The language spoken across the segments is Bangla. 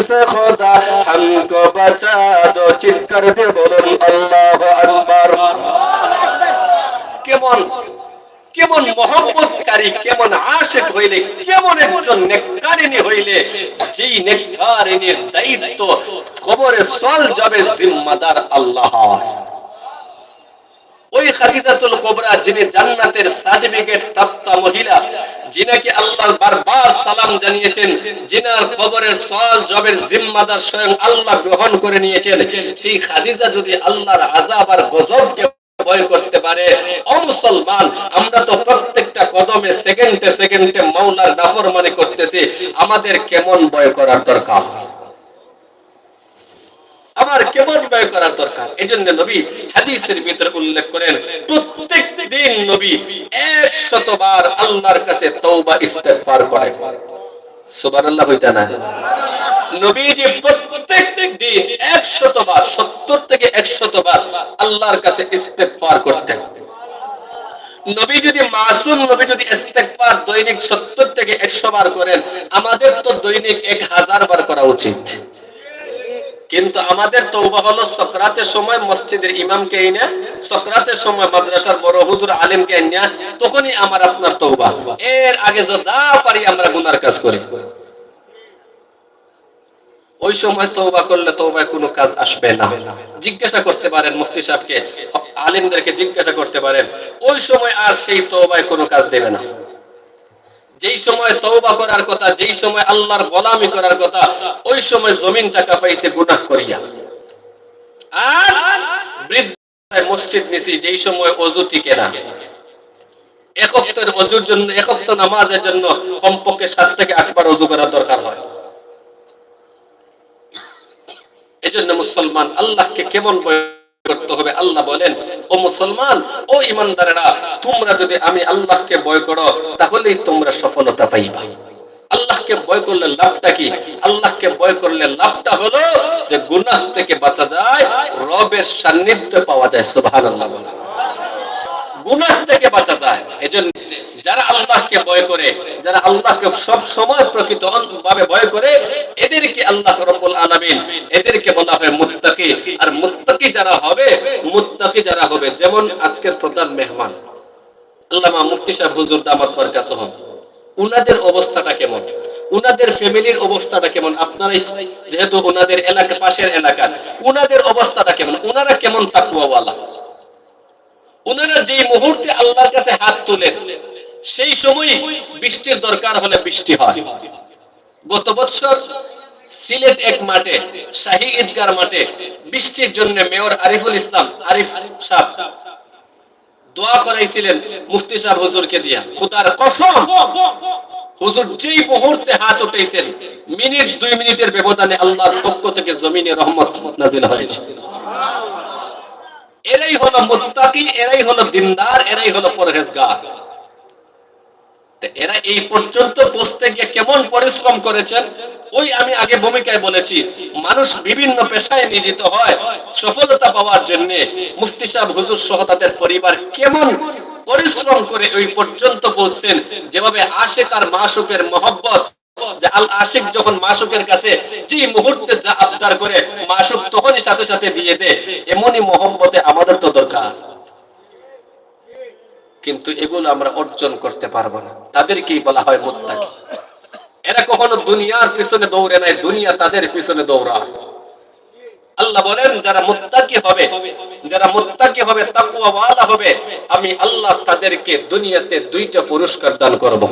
से खुदा हमको बचा दो চিৎকার দিয়ে বলুন আল্লাহু আকবার কেমন কেমন মহব্বতকারী কেমন আশেক হইলে কেমন একজন নেককারিনী হইলে যেই নেককারিনীর দায়িত্ব কবরে সল যাবে জিম্মাদার আল্লাহ হয়। ওই খাদিজাতুল কোবরা যিনি জান্নাতের সার্টিফিকেট প্রাপ্ত মহিলা, যিনাকে আল্লাহ বারবার সালাম জানিয়েছেন, যিনার কবরের সওয়াল জবের জিম্মাদার স্বয়ং আল্লাহ গ্রহণ করে নিয়েছেন, সেই খাদিজা যদি আল্লাহর আযাব আর গজবকে ভয় করতে পারে, ও মুসলমান, আমরা তো প্রত্যেকটা কদমে সেকেন্ডে সেকেন্ডে মাওলার নাফরমানি করতেছি, আমাদের কেমন ভয় করার দরকার? কেমন ব্যয় করার দরকার। এই জন্য নবী হাদিসের ভিতরে উল্লেখ করেন প্রত্যেক দিন নবী এক শতবার আল্লাহর কাছে তৌবা ইস্তেগফার করে। হইতা না? নবীজি প্রত্যেক দিন এক শতবার সত্তর থেকে এক শতবার আল্লাহর কাছে ইস্তেগফার করতেন। নবী যদি মাসুম, নবী যদি ইস্তেগফার দৈনিক সত্তর থেকে একশো বার করেন, আমাদের তো দৈনিক এক হাজার বার করা উচিত। কিন্তু আমাদের তৌবা হলো সক্রাতের সময় মসজিদের ইমামকে এনে, সক্রাতের সময় মাদ্রাসার বড় হুজুর আলিমকে এনে, তখনই আমার আপনার তৌবা এর আগে যা পারি আমরা গুনার কাজ করি। ওই সময় তৌবা করলে তৌবায় কোনো কাজ আসবে না। জিজ্ঞাসা করতে পারেন মুফতি সাহেবকে, আলিমদেরকে জিজ্ঞাসা করতে পারেন। ওই সময় আর সেই তৌবায় কোনো কাজ দেবে না। যেই সময় তৌবা করার কথা, যেই সময় আল্লাহর গোলামি করার কথা, ওই সময় জমিন টাকা পাইছে গুনাহ করিয়া। আর বৃদ্ধায় মসজিদ নিছি যেই সময় অজু টিকে না, একত্রের অজুর জন্য, একত্র নামাজের জন্য কমপক্ষে সাত থেকে আটবার অজু করার দরকার হয়। এজন্য মুসলমান আল্লাহকে কেমন ভয় করতে হবে। আল্লাহ বলেন, ও মুসলমান, ও ইমানদারেরা তোমরা যদি আমি আল্লাহকে বয় করো, তাহলেই তোমরা সফলতা পাইবা। আল্লাহকে বয় করলে লাভটা কি? আল্লাহকে বয় করলে লাভটা হলো যে গুনাহ থেকে বাঁচা যায়, রবের সান্নিধ্য পাওয়া যায়, সুবহানাল্লাহ বলে গুনাহ থেকে বাঁচা যায়। এজন্য যারা আল্লাহকে ভয় করে, যারা আল্লাহকে সব সময় প্রকৃত ভাবে ভয় করে, এদেরকে আল্লাহ রব্বুল আলামিন, এদেরকে বলা হয় মুত্তাকি। আর মুত্তাকি যারা হবে, মুত্তাকি যারা হবে, যেমন আজকের প্রধান মেহমান, আল্লামা মুফতি সাহেব হুজুর দামাত বরকাত উনাদের অবস্থাটা কেমন? উনাদের ফ্যামিলির অবস্থাটা কেমন? আপনারাই যেহেতু উনাদের এলাকা, পাশের এলাকা উনাদের অবস্থাটা কেমন? উনারা কেমন তাকুয়াওয়ালা ওনারা যে মুহূর্তে আল্লাহর কাছে হাত তোলেন, সেই সময় বৃষ্টির দরকার হলে বৃষ্টি হয়। গত বছর সিলেট এক মাঠে, শাহী ঈদগার মাঠে বৃষ্টির জন্য মেয়র আরিফুল ইসলাম আরিফ সাহ দোয়া করাইছিলেন মুফতি সাহেব হুজুরকে দিয়া। খোদার কসম, হুজুর যেই মুহূর্তে হাত উঠেছেন মিনিট দুই মিনিটের ব্যবধানে আল্লাহর পক্ষ থেকে জমিনে রহমত নাজিল হয়েছে। এরাই হলো মুত্তাকি, এরাই হলো দিনদার, এরাই হলো পরহেজগার। এরা এই পর্যন্ত পৌঁছতে গিয়ে কেমন পরিশ্রম করেছেন? ওই আমি আগে ভূমিকায় বলেছি, মানুষ বিভিন্ন পেশায় নিয়োজিত হয় সফলতা পাওয়ার জন্য। মুফতি সাহেব, হুজুর সহ তাদের পরিবার কেমন পরিশ্রম করে ওই পর্যন্ত পৌঁছছেন যেভাবে আসে তার মাসুকের মহব্বত কিন্তু এগুলো আমরা অর্জন করতে পারব না। তাদেরকেই বলা হয় মুত্তাকি। এরা কখনো দুনিয়ার পিছনে দৌড়ে নাই, দুনিয়া তাদের পিছনে দৌড়ায়। আল্লাহ বলেন, যারা মুত্তাকি হবে, যারা মুত্তাকি হবে, তাকওয়াওয়ালা হবে, আমি আল্লাহ তাদেরকে দুনিয়াতে দুইটা পুরস্কার দান করব।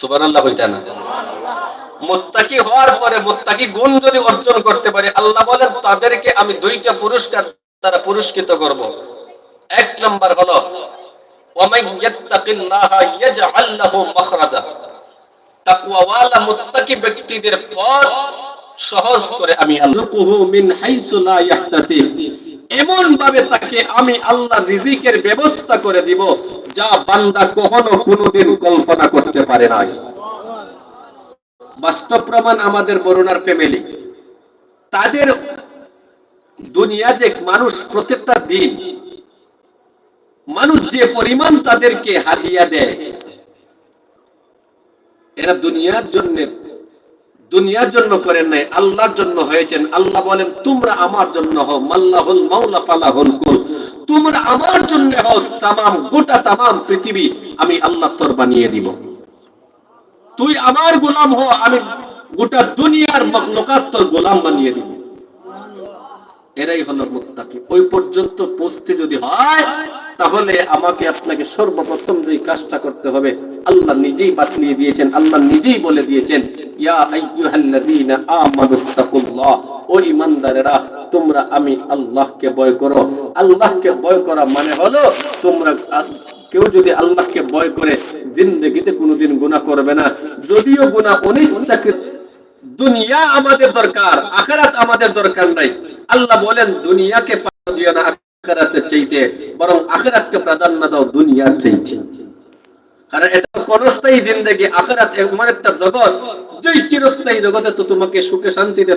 সুবহানাল্লাহ বলতে না। মুত্তাকি হওয়ার পরে মুত্তাকি গুণ যদি অর্জন করতে পারে, আল্লাহ বলেন, তাদেরকে আমি দুইটা পুরস্কার দ্বারা পুরস্কৃত করব। এক নাম্বার হলো ব্যক্তিদের পথ সহজ করে আমি মিন হাইসু লা ইয়াহতাসিব। এমন ভাবে তাকে আমি আল্লাহ রিজিকের ব্যবস্থা করে দিব, যা বান্দা কখনো কোনোদিন কল্পনা করতে পারে নাই। বাস্তব প্রমাণ আমাদের বরুণার ফ্যামিলি তাদের দুনিয়া যে মানুষ প্রত্যেকটা দিন, মানুষ যে পরিমাণ তাদেরকে হাদিয়া দেয়, এরা দুনিয়ার জন্য দুনিয়ার জন্য করেন নাই, আল্লাহর জন্য হয়েছেন। আল্লাহ বলেন, তোমরা আমার জন্য হও, মাল্লাহুল মাওলা ফালাহুল কুল। তোমরা আমার জন্য হও, তামাম, গোটা তামাম পৃথিবী আমি আল্লাহ তোর বানিয়ে দিব। তুই আমার গোলাম হ আমি গোটা দুনিয়ার মখলুকাত তোর গোলাম বানিয়ে দিব। এরাই হলো মুত্তাকি। ওই পর্যন্ত পৌঁছতে যদি হয়, তাহলে আমাকে আপনাকে সর্বপ্রথম যে কাজটা করতে হবে, আল্লাহ নিজেই বাতলিয়ে দিয়েছেন, আল্লাহ নিজেই বলে দিয়েছেন ইয়া আইয়ুহাল্লাযীনা আমানুত্তাকুল্লাহ ও তোমরা আমি আল্লাহকে ভয় করো। আল্লাহকে ভয় করা মানে হলো, তোমরা কেউ যদি আল্লাহকে ভয় করে, জিন্দেগিতে কোনোদিন গুনাহ করবে না। যদিও গুনাহ অনেক চাকরি দুনিয়া আমাদের দরকার, আখেরাত আমাদের দরকার নাই। আল্লাহ বলেন, দুনিয়াকে প্রাধান্য দিও না আখেরাতের চাইতে, বরং আখেরাতকে প্রাধান্য দাও দুনিয়ার চাইতে। কারণ এটা ক্ষণস্থায়ী জিন্দগি, আখেরাত এমন একটা জগৎ। চিরস্থায়ী জগতে তো তোমাকে সুখে শান্তিতে